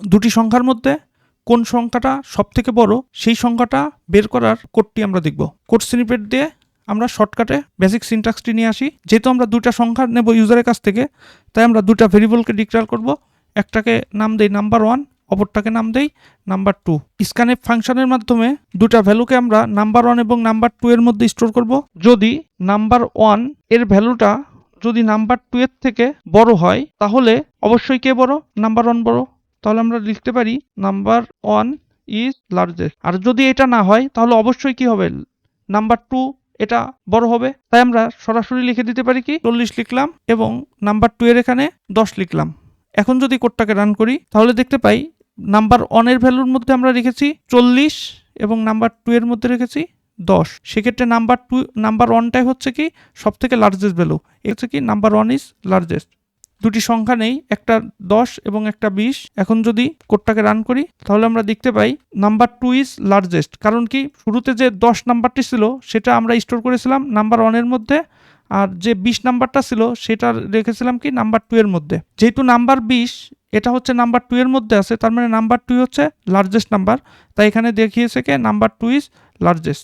দুটি সংখ্যার মধ্যে কোন সংখ্যাটা সব থেকে বড়, সেই সংখ্যাটা বের করার কোডটি আমরা দেখব। কোড স্নিপেট দিয়ে আমরা শর্টকাটে বেসিক সিনট্যাক্সটি নিয়ে আসি। যেহেতু আমরা দুটা সংখ্যা নেব ইউজারের কাছ থেকে, তাই আমরা দুটা ভেরিয়েবলকে ডিক্লেয়ার করব। একটাকে নাম দেই নাম্বার ওয়ান অপরটাকে নাম দেই নাম্বার টু স্ক্যানএফ ফাংশনের মাধ্যমে দুটা ভ্যালুকে আমরা নাম্বার ওয়ান এবং নাম্বার টু এর মধ্যে স্টোর করব। যদি নাম্বার ওয়ানের ভ্যালুটা যদি নাম্বার টু এর থেকে বড় হয়, তাহলে অবশ্যই কে বড়? নাম্বার ওয়ান বড়। তাহলে আমরা লিখতে পারি নাম্বার ওয়ান ইজ লার্জেস্ট আর যদি এটা না হয়, তাহলে অবশ্যই কি হবে? নাম্বার টু এটা বড় হবে। তাই আমরা সরাসরি লিখে দিতে পারি কি? চল্লিশ লিখলাম এবং নাম্বার টু এর এখানে দশ লিখলাম। এখন যদি কোডটাকে রান করি, তাহলে দেখতে পাই নাম্বার ওয়ানের ভ্যালুর মধ্যে আমরা রেখেছি চল্লিশ এবং নাম্বার টু এর মধ্যে রেখেছি দশ। সেক্ষেত্রে নাম্বার টু নাম্বার ওয়ানটাই হচ্ছে কি সব থেকে লার্জেস্ট ভ্যালু এ হচ্ছে কি নাম্বার ওয়ান ইজ লার্জেস্ট দুটি সংখ্যা নেই, একটা দশ এবং একটা বিশ। এখন যদি কোডটাকে রান করি, তাহলে আমরা দেখতে পাই নাম্বার টু ইজ লার্জেস্ট। কারণ কি, শুরুতে যে দশ নাম্বারটি ছিল, সেটা আমরা স্টোর করেছিলাম নাম্বার ওয়ানের মধ্যে, আর যে বিশ নাম্বারটা ছিল, সেটা রেখেছিলাম কি নাম্বার টু এর মধ্যে। যেহেতু নাম্বার বিশ, এটা হচ্ছে নাম্বার টু এর মধ্যে আছে, তার মানে নাম্বার টু হচ্ছে লার্জেস্ট নাম্বার। তাই এখানে দেখিয়েছে কে? Number two is largest.